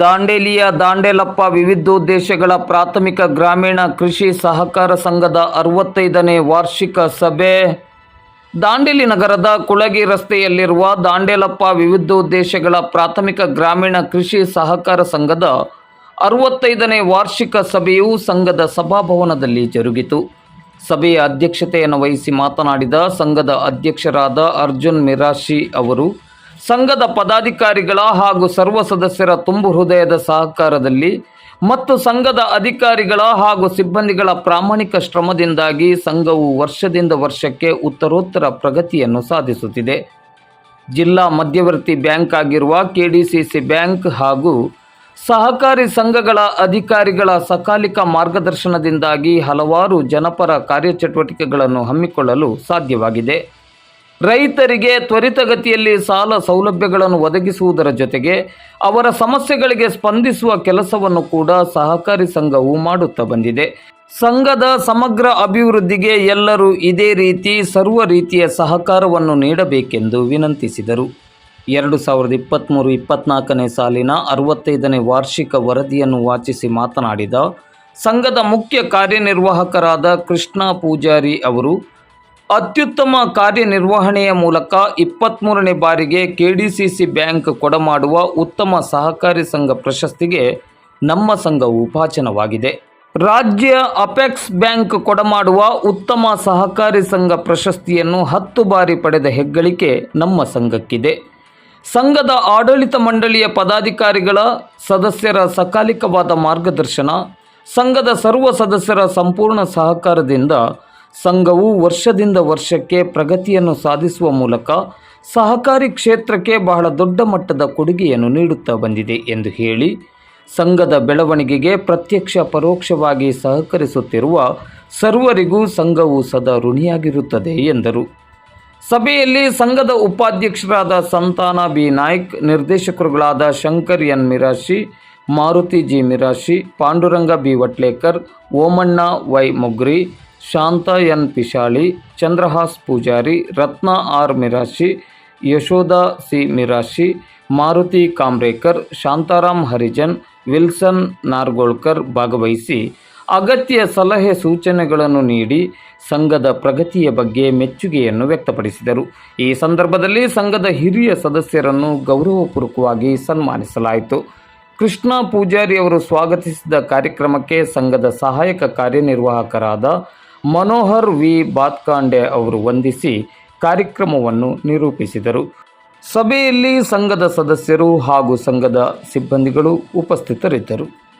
ದಾಂಡೇಲಿಯ ದಾಂಡೇಲಪ್ಪ ವಿವಿಧೋದ್ದೇಶಗಳ ಪ್ರಾಥಮಿಕ ಗ್ರಾಮೀಣ ಕೃಷಿ ಸಹಕಾರ ಸಂಘದ ಅರವತ್ತೈದನೇ ವಾರ್ಷಿಕ ಸಭೆ. ದಾಂಡೇಲಿ ನಗರದ ಕುಳಗಿ ರಸ್ತೆಯಲ್ಲಿರುವ ದಾಂಡೇಲಪ್ಪ ವಿವಿಧೋದ್ದೇಶಗಳ ಪ್ರಾಥಮಿಕ ಗ್ರಾಮೀಣ ಕೃಷಿ ಸಹಕಾರ ಸಂಘದ ಅರವತ್ತೈದನೇ ವಾರ್ಷಿಕ ಸಭೆಯು ಸಂಘದ ಸಭಾಭವನದಲ್ಲಿ ಜರುಗಿತು. ಸಭೆಯ ಅಧ್ಯಕ್ಷತೆಯನ್ನು ವಹಿಸಿ ಮಾತನಾಡಿದ ಸಂಘದ ಅಧ್ಯಕ್ಷರಾದ ಅರ್ಜುನ್ ಮಿರಾಶಿ ಅವರು ಸಂಘದ ಪದಾಧಿಕಾರಿಗಳ ಹಾಗೂ ಸರ್ವ ಸದಸ್ಯರ ತುಂಬು ಹೃದಯದ ಸಹಕಾರದಲ್ಲಿ ಮತ್ತು ಸಂಘದ ಅಧಿಕಾರಿಗಳ ಹಾಗೂ ಸಿಬ್ಬಂದಿಗಳ ಪ್ರಾಮಾಣಿಕ ಶ್ರಮದಿಂದಾಗಿ ಸಂಘವು ವರ್ಷದಿಂದ ವರ್ಷಕ್ಕೆ ಉತ್ತರೋತ್ತರ ಪ್ರಗತಿಯನ್ನು ಸಾಧಿಸುತ್ತಿದೆ. ಜಿಲ್ಲಾ ಮಧ್ಯವರ್ತಿ ಬ್ಯಾಂಕ್ ಆಗಿರುವ ಕೆಡಿಸಿಸಿ ಬ್ಯಾಂಕ್ ಹಾಗೂ ಸಹಕಾರಿ ಸಂಘಗಳ ಅಧಿಕಾರಿಗಳ ಸಕಾಲಿಕ ಮಾರ್ಗದರ್ಶನದಿಂದಾಗಿ ಹಲವಾರು ಜನಪರ ಕಾರ್ಯಚಟುವಟಿಕೆಗಳನ್ನು ಹಮ್ಮಿಕೊಳ್ಳಲು ಸಾಧ್ಯವಾಗಿದೆ. ರೈತರಿಗೆ ತ್ವರಿತಗತಿಯಲ್ಲಿ ಸಾಲ ಸೌಲಭ್ಯಗಳನ್ನು ಒದಗಿಸುವುದರ ಜೊತೆಗೆ ಅವರ ಸಮಸ್ಯೆಗಳಿಗೆ ಸ್ಪಂದಿಸುವ ಕೆಲಸವನ್ನು ಕೂಡ ಸಹಕಾರಿ ಸಂಘವು ಮಾಡುತ್ತಾ ಬಂದಿದೆ. ಸಂಘದ ಸಮಗ್ರ ಅಭಿವೃದ್ಧಿಗೆ ಎಲ್ಲರೂ ಇದೇ ರೀತಿ ಸರ್ವ ರೀತಿಯ ಸಹಕಾರವನ್ನು ನೀಡಬೇಕೆಂದು ವಿನಂತಿಸಿದರು. ಎರಡು ಸಾವಿರದ ಇಪ್ಪತ್ತ್ಮೂರು ಇಪ್ಪತ್ತ್ನಾಲ್ಕನೇ ಸಾಲಿನ ಅರವತ್ತೈದನೇ ವಾರ್ಷಿಕ ವರದಿಯನ್ನು ವಾಚಿಸಿ ಮಾತನಾಡಿದ ಸಂಘದ ಮುಖ್ಯ ಕಾರ್ಯನಿರ್ವಾಹಕರಾದ ಕೃಷ್ಣ ಪೂಜಾರಿ ಅವರು ಅತ್ಯುತ್ತಮ ಕಾರ್ಯನಿರ್ವಹಣೆಯ ಮೂಲಕ ಇಪ್ಪತ್ತ್ಮೂರನೇ ಬಾರಿಗೆ ಕೆಡಿಸಿಸಿ ಬ್ಯಾಂಕ್ ಕೊಡಮಾಡುವ ಉತ್ತಮ ಸಹಕಾರಿ ಸಂಘ ಪ್ರಶಸ್ತಿಗೆ ನಮ್ಮ ಸಂಘವು ಭಾಜನವಾಗಿದೆ ರಾಜ್ಯ ಅಪೆಕ್ಸ್ ಬ್ಯಾಂಕ್ ಕೊಡಮಾಡುವ ಉತ್ತಮ ಸಹಕಾರಿ ಸಂಘ ಪ್ರಶಸ್ತಿಯನ್ನು ಹತ್ತು ಬಾರಿ ಪಡೆದ ಹೆಗ್ಗಳಿಕೆ ನಮ್ಮ ಸಂಘಕ್ಕಿದೆ. ಸಂಘದ ಆಡಳಿತ ಮಂಡಳಿಯ ಪದಾಧಿಕಾರಿಗಳ ಸದಸ್ಯರ ಸಕಾಲಿಕವಾದ ಮಾರ್ಗದರ್ಶನ, ಸಂಘದ ಸರ್ವ ಸದಸ್ಯರ ಸಂಪೂರ್ಣ ಸಹಕಾರದಿಂದ ಸಂಘವು ವರ್ಷದಿಂದ ವರ್ಷಕ್ಕೆ ಪ್ರಗತಿಯನ್ನು ಸಾಧಿಸುವ ಮೂಲಕ ಸಹಕಾರಿ ಕ್ಷೇತ್ರಕ್ಕೆ ಬಹಳ ದೊಡ್ಡ ಮಟ್ಟದ ಕೊಡುಗೆಯನ್ನು ನೀಡುತ್ತಾ ಬಂದಿದೆ ಎಂದು ಹೇಳಿ, ಸಂಘದ ಬೆಳವಣಿಗೆಗೆ ಪ್ರತ್ಯಕ್ಷ ಪರೋಕ್ಷವಾಗಿ ಸಹಕರಿಸುತ್ತಿರುವ ಸರ್ವರಿಗೂ ಸಂಘವು ಸದಾ ಋಣಿಯಾಗಿರುತ್ತದೆ ಎಂದರು. ಸಭೆಯಲ್ಲಿ ಸಂಘದ ಉಪಾಧ್ಯಕ್ಷರಾದ Santana B. Naik, ನಿರ್ದೇಶಕರುಗಳಾದ Shankar N. Mirashi, Maruti G. Mirashi, Panduranga B. Vatlekar, Omanna Y. Mugri Shanta N Pishali, Chandrahas Poojari, Ratna R Mirashi, Yashoda C Mirashi, Maruti Kamrekar Shantaram Harijan, Wilson Nargolkar ಭಾಗವಹಿಸಿ ಅಗತ್ಯ ಸಲಹೆ ಸೂಚನೆಗಳನ್ನು ನೀಡಿ ಸಂಘದ ಪ್ರಗತಿಯ ಬಗ್ಗೆ ಮೆಚ್ಚುಗೆಯನ್ನು ವ್ಯಕ್ತಪಡಿಸಿದರು. ಈ ಸಂದರ್ಭದಲ್ಲಿ ಸಂಘದ ಹಿರಿಯ ಸದಸ್ಯರನ್ನು ಗೌರವಪೂರ್ವಕವಾಗಿ ಸನ್ಮಾನಿಸಲಾಯಿತು. ಕೃಷ್ಣ ಪೂಜಾರಿ ಅವರು ಸ್ವಾಗತಿಸಿದ ಕಾರ್ಯಕ್ರಮಕ್ಕೆ ಸಂಘದ ಸಹಾಯಕ ಕಾರ್ಯನಿರ್ವಾಹಕರಾದ ಮನೋಹರ್ ವಿ. ಬಾತ್ಕಾಂಡೆ ಅವರು ವಂದಿಸಿ ಕಾರ್ಯಕ್ರಮವನ್ನು ನಿರೂಪಿಸಿದರು. ಸಭೆಯಲ್ಲಿ ಸಂಘದ ಸದಸ್ಯರು ಹಾಗೂ ಸಂಘದ ಸಿಬ್ಬಂದಿಗಳು ಉಪಸ್ಥಿತರಿದ್ದರು.